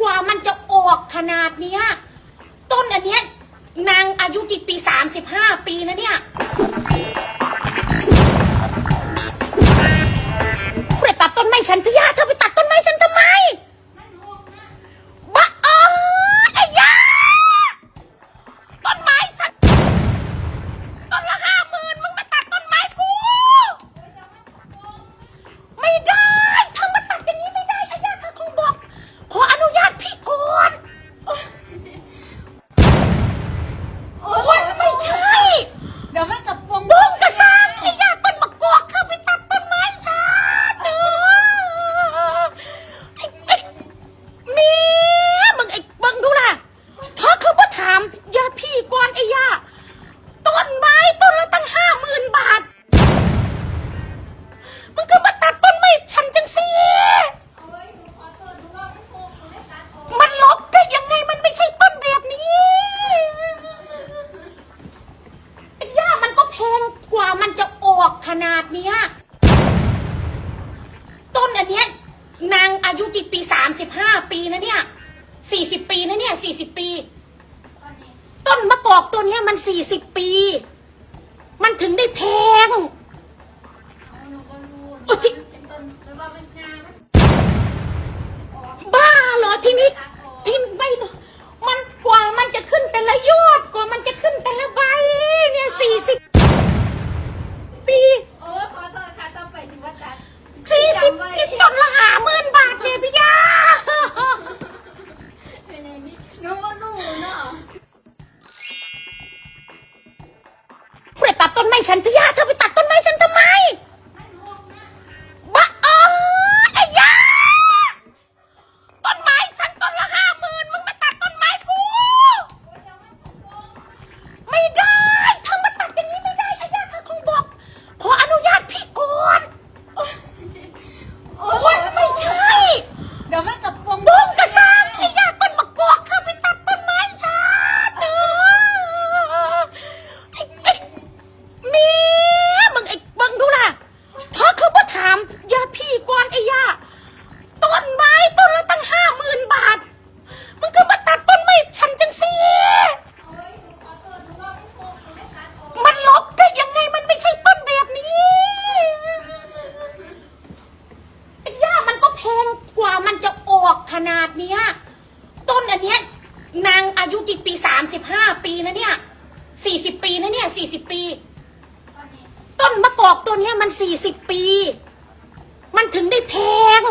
กว่ามันจะออกขนาดเนี้ย ต้นอันเนี้ยนางอายุกี่ปีสามสิบห้าปีนะเนี่ยผู้ใดตัดต้นไม่ฉันเพี่ย ขนาดเนี้ย ต้นอันเนี้ยนางอายุกี่ปีสามสิบห้าปีนะเนี่ยสี่สิบปีนะเนี่ยสี่สิบปี ต้นมะกอกตัวเนี้ยมันสี่สิบปี มันถึงได้แพงบ้าเหรอที่นี่ที่ไม่ ต้นไม้ฉันพิยาเธอไป ขนาดเนี้ย ต้นอันเนี้ยนางอายุกี่ปีสามสิบห้าปีนะเนี่ยสี่สิบปีนะเนี่ยสี่สิบปี ต้นมะกอกตัวเนี้ยมันสี่สิบปี มันถึงได้แพง